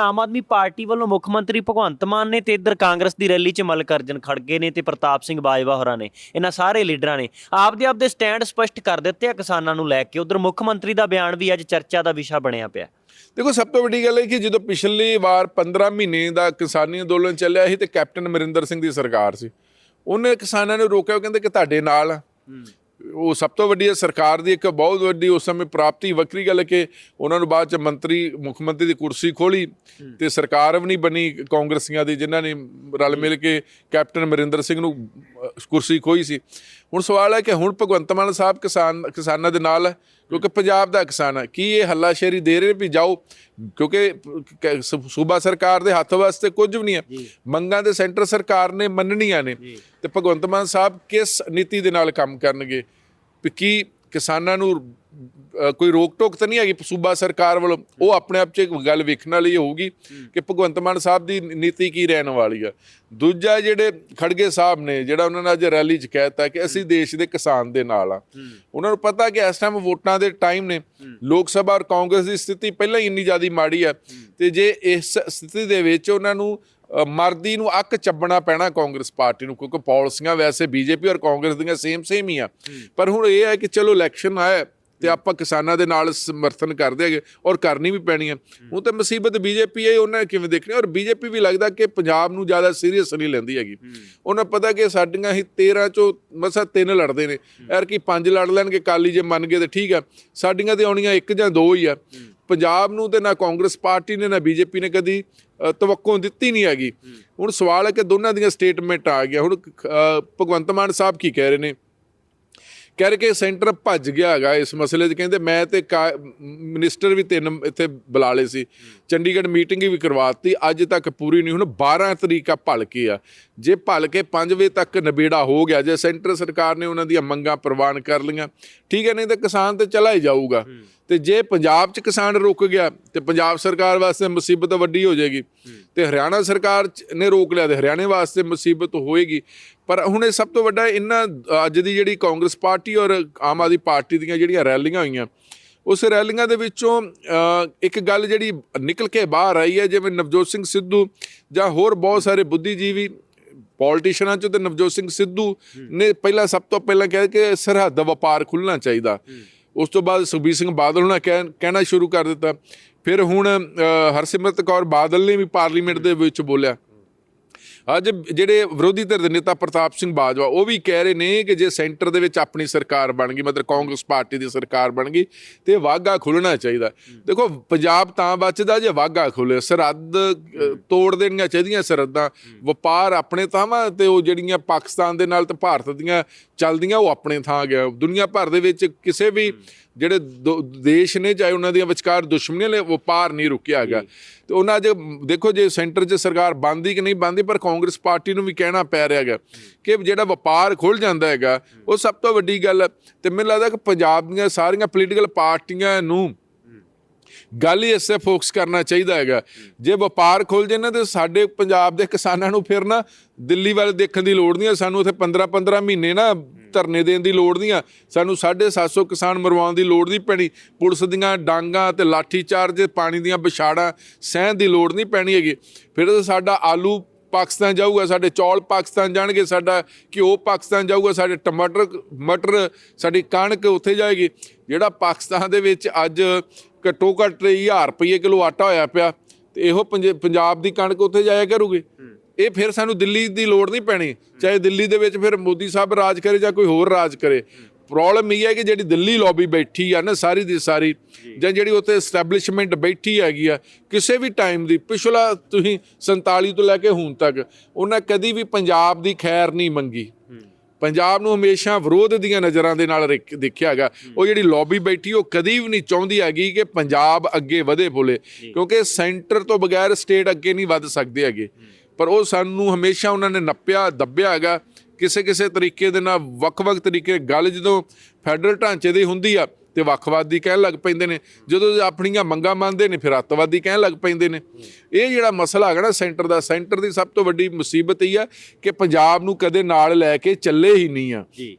Aam Aadmi party ਵੱਲੋਂ ਮੁੱਖ ਮੰਤਰੀ ਭਗਵੰਤ ਮਾਨ ਨੇ ਤੇ ਇੱਧਰ ਕਾਂਗਰਸ ਦੀ ਰੈਲੀ 'ਚ ਮਲਕਰਜਨ ਖੜਗੇ ਨੇ ਤੇ ਪ੍ਰਤਾਪ ਸਿੰਘ ਬਾਜਵਾ ਹੋਰਾਂ ਨੇ ਇਹਨਾਂ ਸਾਰੇ ਲੀਡਰਾਂ ਨੇ। ਆਪਦੇ ਆਪਦੇ ਸਟੈਂਡ ਸਪਸ਼ਟ ਕਰ ਦਿੱਤੇ ਆ ਕਿਸਾਨਾਂ ਨੂੰ ਲੈ ਕੇ। ਉਧਰ ਮੁੱਖ ਮੰਤਰੀ ਦਾ ਬਿਆਨ ਵੀ ਅੱਜ ਚਰਚਾ ਦਾ ਵਿਸ਼ਾ ਬਣਿਆ ਪਿਆ। ਦੇਖੋ ਸਭ ਤੋਂ ਵੱਡੀ ਗੱਲ ਹੈ ਕਿ ਜਦੋਂ ਪਿਛਲੀ ਵਾਰ 15 ਮਹੀਨੇ ਦਾ ਕਿਸਾਨੀ ਅੰਦੋਲਨ ਚੱਲਿਆ ਸੀ ਤੇ ਕੈਪਟਨ ਅਮਰਿੰਦਰ ਸਿੰਘ ਦੀ ਸਰਕਾਰ ਸੀ। ਉਹਨੇ ਕਿਸਾਨਾਂ ਨੂੰ ਰੋਕਿਆ ਉਹ ਕਹਿੰਦੇ ਕਿ ਤੁਹਾਡੇ ਨਾਲ। ਉਹ ਸਭ ਤੋਂ ਵੱਡੀ ਹੈ ਸਰਕਾਰ ਦੀ ਇੱਕ ਬਹੁਤ ਵੱਡੀ ਉਸ ਸਮੇਂ ਪ੍ਰਾਪਤੀ ਵੱਖਰੀ ਗੱਲ ਕਿ ਉਹਨਾਂ ਨੂੰ ਬਾਅਦ ਚ ਮੰਤਰੀ ਮੁੱਖ ਮੰਤਰੀ ਦੀ ਕੁਰਸੀ ਖੋਲੀ ਤੇ ਸਰਕਾਰ ਵੀ ਨਹੀਂ ਬਣੀ ਕਾਂਗਰਸੀਆਂ ਦੀ ਜਿਨ੍ਹਾਂ ਨੇ ਰਲ ਮਿਲ ਕੇ ਕੈਪਟਨ ਅਮਰਿੰਦਰ ਸਿੰਘ ਨੂੰ ਕੁਰਸੀ ਖੋਈ ਸੀ। ਹੁਣ ਸਵਾਲ ਹੈ ਕਿ ਹੁਣ ਭਗਵੰਤ ਮਾਨ ਸਾਹਿਬ ਕਿਸਾਨ ਕਿਸਾਨਾਂ ਦੇ ਨਾਲ ਹੈ ਕਿਉਂਕਿ ਪੰਜਾਬ ਦਾ ਕਿਸਾਨ ਹੈ। ਕੀ ਇਹ ਹੱਲਾਸ਼ੇਰੀ ਦੇ ਰਹੇ ਵੀ ਜਾਓ ਕਿਉਂਕਿ ਕ- ਸੂਬਾ ਸਰਕਾਰ ਦੇ ਹੱਥ ਵਾਸਤੇ ਕੁਝ ਵੀ ਨਹੀਂ ਹੈ। ਮੰਗਾਂ ਦੇ ਸੈਂਟਰ ਸਰਕਾਰ ਨੇ ਮੰਨਣੀਆਂ ਨੇ ਤੇ ਭਗਵੰਤ ਮਾਨ ਸਾਹਿਬ ਕਿਸ ਨੀਤੀ ਦੇ ਨਾਲ ਕੰਮ ਕਰਨਗੇ? ਵੀ ਕੀ ਕਿਸਾਨਾਂ ਨੂੰ ਕੋਈ ਰੋਕ ਟੋਕ ਤਾਂ ਨਹੀਂ ਹੈਗੀ ਸੂਬਾ ਸਰਕਾਰ ਵੱਲੋਂ? ਉਹ ਆਪਣੇ ਆਪ 'ਚ ਇੱਕ ਗੱਲ ਵੇਖਣ ਵਾਲੀ ਹੋਊਗੀ ਕਿ ਭਗਵੰਤ ਮਾਨ ਸਾਹਿਬ ਦੀ ਨੀਤੀ ਕੀ ਰਹਿਣ ਵਾਲੀ ਆ। ਦੂਜਾ ਜਿਹੜੇ ਖੜਗੇ ਸਾਹਿਬ ਨੇ ਜਿਹੜਾ ਉਹਨਾਂ ਨੇ ਅੱਜ ਰੈਲੀ 'ਚ ਕਹਿਤਾ ਕਿ ਅਸੀਂ ਦੇਸ਼ ਦੇ ਕਿਸਾਨ ਦੇ ਨਾਲ ਆ। ਉਹਨਾਂ ਨੂੰ ਪਤਾ ਕਿ ਇਸ ਟਾਈਮ ਵੋਟਾਂ ਦੇ ਟਾਈਮ ਨੇ ਲੋਕ ਸਭਾ ਔਰ ਕਾਂਗਰਸ ਦੀ ਸਥਿਤੀ ਪਹਿਲਾਂ ਹੀ ਇੰਨੀ ਜ਼ਿਆਦਾ ਮਾੜੀ ਆ ਤੇ ਜੇ ਇਸ ਸਥਿਤੀ ਦੇ ਵਿੱਚ ਉਹਨਾਂ ਨੂੰ ਮਰਦੀ ਨੂੰ ਅੱਕ ਚੱਬਣਾ ਪੈਣਾ ਕਾਂਗਰਸ ਪਾਰਟੀ ਨੂੰ ਕਿਉਂਕਿ ਪਾਲਿਸੀਆਂ ਵੈਸੇ ਬੀਜੇਪੀ ਔਰ ਕਾਂਗਰਸ ਦੀਆਂ ਸੇਮ ਸੇਮ ਹੀ ਆ। ਪਰ ਹੁਣ ਇਹ ਹੈ ਕਿ ਚਲੋ ਇਲੈਕਸ਼ਨ ਆਇਆ ਤੇ ਆਪਾਂ ਕਿਸਾਨਾਂ ਦੇ ਨਾਲ ਸਮਰਥਨ ਕਰਦੇ ਹੈਗੇ ਔਰ ਕਰਨੀ ਵੀ ਪੈਣੀ ਹੈ। ਹੁਣ ਤੇ ਮੁਸੀਬਤ ਬੀਜੇਪੀ ਹੈ ਉਹਨਾਂ ਨੇ ਕਿਵੇਂ ਦੇਖਣੀ ਔਰ ਬੀਜੇਪੀ ਵੀ ਲੱਗਦਾ ਕਿ ਪੰਜਾਬ ਨੂੰ ਜ਼ਿਆਦਾ ਸੀਰੀਅਸ ਨਹੀਂ ਲੈਂਦੀ ਹੈਗੀ। ਉਹਨਾਂ ਪਤਾ ਕਿ ਸਾਡੀਆਂ ਹੀ 13 ਚੋਂ ਮਸਾ ਤਿੰਨ ਲੜਦੇ ਨੇ। ਯਾਰ ਕੀ ਪੰਜ ਲੜ ਲੈਣਗੇ ਕਾਲੀ ਜੇ ਮੰਨ ਗਏ ਤੇ ਠੀਕ ਆ ਸਾਡੀਆਂ ਤੇ ਆਉਣੀਆਂ ਇੱਕ ਜਾਂ ਦੋ ਹੀ ਆ। ਪੰਜਾਬ ਨੂੰ ਤੇ ਨਾ ਕਾਂਗਰਸ ਪਾਰਟੀ ਨੇ ਨਾ ਬੀਜੇਪੀ ਨੇ ਕਦੀ ਤਵੱਕੋ ਦਿੱਤੀ ਨਹੀਂ ਹੈਗੀ। ਹੁਣ ਸਵਾਲ ਹੈ ਕਿ ਦੋਨਾਂ ਦੀਆਂ ਸਟੇਟਮੈਂਟ ਆ ਗਿਆ ਹੁਣ ਭਗਵੰਤ ਮਾਨ ਸਾਹਿਬ ਕੀ ਕਹਿ ਰਹੇ ਨੇ? ਕਰਕੇ ਸੈਂਟਰ ਭੱਜ ਗਿਆ ਹੈਗਾ ਇਸ ਮਸਲੇ 'ਚ। ਕਹਿੰਦੇ ਮੈਂ ਤੇ ਕਾ- ਮਿਨਿਸਟਰ ਵੀ ਤਿੰਨ ਇੱਥੇ ਬੁਲਾ ਲਏ ਸੀ। ਚੰਡੀਗੜ੍ਹ ਮੀਟਿੰਗ ਵੀ ਕਰਵਾਤੀ। ਅੱਜ ਤੱਕ ਪੂਰੀ ਨਹੀਂ ਹੁਣ 12 ਤਰੀਕਾ ਭਲ ਕੇ ਆ। ਜੇ ਭਲ ਕੇ 5 ਵਜੇ ਤੱਕ ਨਿਬੇੜਾ ਹੋ ਗਿਆ, ਜੇ ਸੈਂਟਰ ਸਰਕਾਰ ਨੇ ਉਹਨਾਂ ਦੀਆਂ ਮੰਗਾਂ ਪ੍ਰਵਾਨ ਕਰ ਲਈਆਂ, ਠੀਕ ਹੈ, ਨਹੀਂ ਤਾਂ ਕਿਸਾਨ ਤੇ ਚਲਾ ਹੀ ਜਾਊਗਾ। ਤੇ ਜੇ ਪੰਜਾਬ 'ਚ ਕਿਸਾਨ ਰੁਕ ਗਿਆ, ਤੇ ਪੰਜਾਬ ਸਰਕਾਰ ਵਾਸਤੇ ਮੁਸੀਬਤ ਵੱਡੀ ਹੋ ਜਾਏਗੀ। ਤੇ ਹਰਿਆਣਾ ਸਰਕਾਰ ਚ- ਨੇ ਰੋਕ ਲਿਆ, ਤੇ ਹਰਿਆਣੇ ਵਾਸਤੇ ਮੁਸੀਬਤ ਹੋਏਗੀ। ਪਰ ਹੁਣ ਇਹ ਸਭ ਤੋਂ ਵੱਡਾ ਇਹਨਾਂ ਅੱਜ ਦੀ ਜਿਹੜੀ ਕਾਂਗਰਸ ਪਾਰਟੀ ਔਰ ਆਮ ਆਦਮੀ ਪਾਰਟੀ ਦੀਆਂ ਜਿਹੜੀਆਂ ਰੈਲੀਆਂ ਹੋਈਆਂ, ਉਸ ਰੈਲੀਆਂ ਦੇ ਵਿੱਚੋਂ ਇੱਕ ਗੱਲ ਜਿਹੜੀ ਨਿਕਲ ਕੇ ਬਾਹਰ ਆਈ ਹੈ, ਜਿਵੇਂ ਨਵਜੋਤ ਸਿੰਘ ਸਿੱਧੂ ਜਾਂ ਹੋਰ ਬਹੁਤ ਸਾਰੇ ਬੁੱਧੀਜੀਵੀ ਪੋਲੀਟੀਸ਼ੀਅਨਾਂ ਚੋਂ ਤੇ ਨਵਜੋਤ ਸਿੰਘ ਸਿੱਧੂ ਨੇ ਪਹਿਲਾਂ ਸਭ ਤੋਂ ਪਹਿਲਾਂ ਕਿਹਾ ਕਿ ਸਰਹੱਦ ਵਪਾਰ ਖੁੱਲਣਾ ਚਾਹੀਦਾ। ਉਸ ਤੋਂ ਬਾਅਦ ਸੁਖਬੀਰ ਸਿੰਘ ਬਾਦਲ ਉਹਨਾਂ ਕਹਿ- ਕਹਿਣਾ ਸ਼ੁਰੂ ਕਰ ਦਿੱਤਾ। ਫਿਰ ਹੁਣ ਹਰਸਿਮਰਤ ਕੌਰ ਬਾਦਲ ਨੇ ਵੀ ਪਾਰਲੀਮੈਂਟ ਦੇ ਵਿੱਚ ਬੋਲਿਆ। ਅੱਜ ਜਿਹੜੇ ਵਿਰੋਧੀ ਧਿਰ ਦੇ ਨੇਤਾ ਪ੍ਰਤਾਪ ਸਿੰਘ ਬਾਜਵਾ, ਉਹ ਵੀ ਕਹਿ ਰਹੇ ਨੇ ਕਿ ਜੇ ਸੈਂਟਰ ਦੇ ਵਿੱਚ ਆਪਣੀ ਸਰਕਾਰ ਬਣ ਗਈ, ਮਤਲਬ ਕਾਂਗਰਸ ਪਾਰਟੀ ਦੀ ਸਰਕਾਰ ਬਣ ਗਈ, ਤੇ ਵਾਗਾ ਖੁੱਲਣਾ ਚਾਹੀਦਾ। ਦੇਖੋ, ਪੰਜਾਬ ਤਾਂ ਬਚਦਾ ਜੇ ਵਾਗਾ ਖੁੱਲੇ, ਸਰਹੱਦ ਤੋੜ ਦੇਣੀਆਂ ਚਾਹੀਦੀਆਂ ਸਰਹੱਦਾਂ, ਵਪਾਰ ਆਪਣੇ ਥਾਵਾਂ ਤੇ ਉਹ ਜਿਹੜੀਆਂ ਪਾਕਿਸਤਾਨ ਦੇ ਨਾਲ ਤੇ ਭਾਰਤ ਦੀਆਂ ਚੱਲਦੀਆਂ, ਉਹ ਆਪਣੇ ਥਾਂ ਗਿਆ। ਦੁਨੀਆ ਭਰ ਦੇ ਵਿੱਚ ਕਿਸੇ ਵੀ ਜਿਹੜੇ ਦੇਸ਼ ਨੇ ਚਾਹੇ ਉਹਨਾਂ ਦੀਆਂ ਵਿਚਕਾਰ ਦੁਸ਼ਮਣੀਆਂ ਨੇ ਵਪਾਰ ਨਹੀਂ ਰੁਕਿਆ ਹੈਗਾ। ਤੇ ਉਹਨਾਂ ਅੱਜ ਦੇਖੋ ਜੇ ਸੈਂਟਰ 'ਚ ਸਰਕਾਰ ਬੰਦੀ ਕਿ ਨਹੀਂ ਬੰਦੀ ਪਰ ਕਾਂਗਰਸ ਪਾਰਟੀ ਨੂੰ ਵੀ ਕਹਿਣਾ ਪੈ ਰਿਹਾ ਹੈਗਾ ਕਿ ਜਿਹੜਾ ਵਪਾਰ ਖੁੱਲ ਜਾਂਦਾ ਹੈਗਾ ਉਹ ਸਭ ਤੋਂ ਵੱਡੀ ਗੱਲ ਹੈ। ਤੇ ਮੈਨੂੰ ਲੱਗਦਾ ਕਿ ਪੰਜਾਬ ਦੀਆਂ ਸਾਰੀਆਂ ਪੋਲੀਟੀਕਲ ਪਾਰਟੀਆਂ ਨੂੰ ਗੱਲ ਹੀ ਇਸੇ ਫੋਕਸ ਕਰਨਾ ਚਾਹੀਦਾ ਹੈਗਾ। ਜੇ ਵਪਾਰ ਖੁੱਲ ਜੇ ਨਾ ਤੇ ਸਾਡੇ ਪੰਜਾਬ ਦੇ ਕਿਸਾਨਾਂ ਨੂੰ ਫਿਰ ਨਾ ਦਿੱਲੀ ਵੱਲ ਦੇਖਣ ਦੀ ਲੋੜ ਨਹੀਂ ਹੈ। ਸਾਨੂੰ ਉੱਥੇ 15 15 ਮਹੀਨੇ ਨਾ ਧਰਨੇ ਦੇਣ ਦੀ ਲੋੜ ਨਹੀਂ ਆ। ਸਾਨੂੰ 750 ਕਿਸਾਨ ਮਰਵਾਉਣ ਦੀ ਲੋੜ ਨਹੀਂ ਪੈਣੀ। ਪੁਲਿਸ ਦੀਆਂ ਡਾਂਗਾਂ ਤੇ ਲਾਠੀ ਚਾਰਜ ਪਾਣੀ ਦੀਆਂ ਵਿਛਾੜਾਂ ਸਹਿਣ ਦੀ ਲੋੜ ਨਹੀਂ ਪੈਣੀ ਹੈਗੀ। ਫਿਰ ਸਾਡਾ ਆਲੂ ਪਾਕਿਸਤਾਨ ਜਾਊਗਾ, ਸਾਡੇ ਚੌਲ ਪਾਕਿਸਤਾਨ ਜਾਣਗੇ, ਸਾਡਾ ਘਿਓ ਪਾਕਿਸਤਾਨ ਜਾਊਗਾ, ਸਾਡੇ ਟਮਾਟਰ, ਮਟਰ, ਸਾਡੀ ਕਣਕ ਉੱਥੇ ਜਾਏਗੀ। ਜਿਹੜਾ ਪਾਕਿਸਤਾਨ ਦੇ ਵਿੱਚ ਅੱਜ ਘੱਟੋ ਘੱਟ 1000 ਰੁਪਏ ਕਿਲੋ ਆਟਾ ਹੋਇਆ ਪਿਆ, ਤੇ ਇਹੋ ਪੰਜਾਬ ਦੀ ਕਣਕ ਉੱਥੇ ਜਾਇਆ ਕਰੂਗੀ। ਇਹ ਫਿਰ ਸਾਨੂੰ ਦਿੱਲੀ ਦੀ ਲੋੜ ਨਹੀਂ ਪੈਣੀ। ਚਾਹੇ ਦਿੱਲੀ ਦੇ ਵਿੱਚ ਫਿਰ ਮੋਦੀ ਸਾਹਿਬ ਰਾਜ ਕਰੇ ਜਾਂ ਕੋਈ ਹੋਰ ਰਾਜ ਕਰੇ। ਪ੍ਰੋਬਲਮ ਇਹ ਹੈ ਕਿ ਜਿਹੜੀ ਦਿੱਲੀ ਲੌਬੀ ਬੈਠੀ ਆ ਨਾ ਸਾਰੀ ਦੀ ਸਾਰੀ ਜਾਂ। ਜਿਹੜੀ ਉੱਥੇ ਐਸਟੈਬਲਿਸ਼ਮੈਂਟ ਬੈਠੀ ਹੈਗੀ ਆ ਕਿਸੇ ਵੀ ਟਾਈਮ ਦੀ ਪਿਛਲਾ ਤੁਸੀਂ 47 ਤੋਂ ਲੈ ਕੇ ਹੁਣ ਤੱਕ ਉਹਨਾਂ ਕਦੀ ਵੀ ਪੰਜਾਬ ਦੀ ਖੈਰ ਨਹੀਂ ਮੰਗੀ। ਪੰਜਾਬ ਨੂੰ ਹਮੇਸ਼ਾ ਵਿਰੋਧ ਦੀਆਂ ਨਜ਼ਰਾਂ ਦੇ ਨਾਲ ਦੇਖਿਆ ਹੈਗਾ। ਉਹ ਜਿਹੜੀ ਲੌਬੀ ਬੈਠੀ ਉਹ ਕਦੀ ਵੀ ਨਹੀਂ ਚਾਹੁੰਦੀ ਹੈਗੀ ਕਿ ਪੰਜਾਬ ਅੱਗੇ ਵਧੇ ਬੋਲੇ। ਕਿਉਂਕਿ ਸੈਂਟਰ ਤੋਂ ਬਗੈਰ ਸਟੇਟ ਅੱਗੇ ਨਹੀਂ ਵੱਧ ਸਕਦੇ ਹੈਗੇ। ਪਰ ਉਹ ਸਾਨੂੰ ਹਮੇਸ਼ਾ ਉਹਨਾਂ ਨੇ ਨੱਪਿਆ, ਦੱਬਿਆ ਹੈਗਾ। ਕਿਸੇ ਕਿਸੇ ਤਰੀਕੇ ਦੇ ਨਾਲ ਵੱਖ-ਵੱਖ ਤਰੀਕੇ ਗੱਲ ਜਦੋਂ ਫੈਡਰਲ ਢਾਂਚੇ ਦੀ ਹੁੰਦੀ ਆ, ਤੇ ਵੱਖਵਾਦੀ ਕਹਿਣ ਲੱਗ ਪੈਂਦੇ ਨੇ। ਜਦੋਂ ਆਪਣੀਆਂ ਮੰਗਾਂ ਮੰਨਦੇ ਨੇ, ਫਿਰ ਅੱਤਵਾਦੀ ਕਹਿਣ ਲੱਗ ਪੈਂਦੇ ਨੇ। ਇਹ ਜਿਹੜਾ ਮਸਲਾ ਹੈਗਾ ਨਾ ਸੈਂਟਰ ਦਾ, ਸੈਂਟਰ ਦੀ ਸਭ ਤੋਂ ਵੱਡੀ ਮੁਸੀਬਤ ਇਹ ਆ ਕਿ ਪੰਜਾਬ ਨੂੰ ਕਦੇ ਨਾਲ ਲੈ ਕੇ ਚੱਲੇ ਹੀ ਨਹੀਂ ਆ। ਜੀ।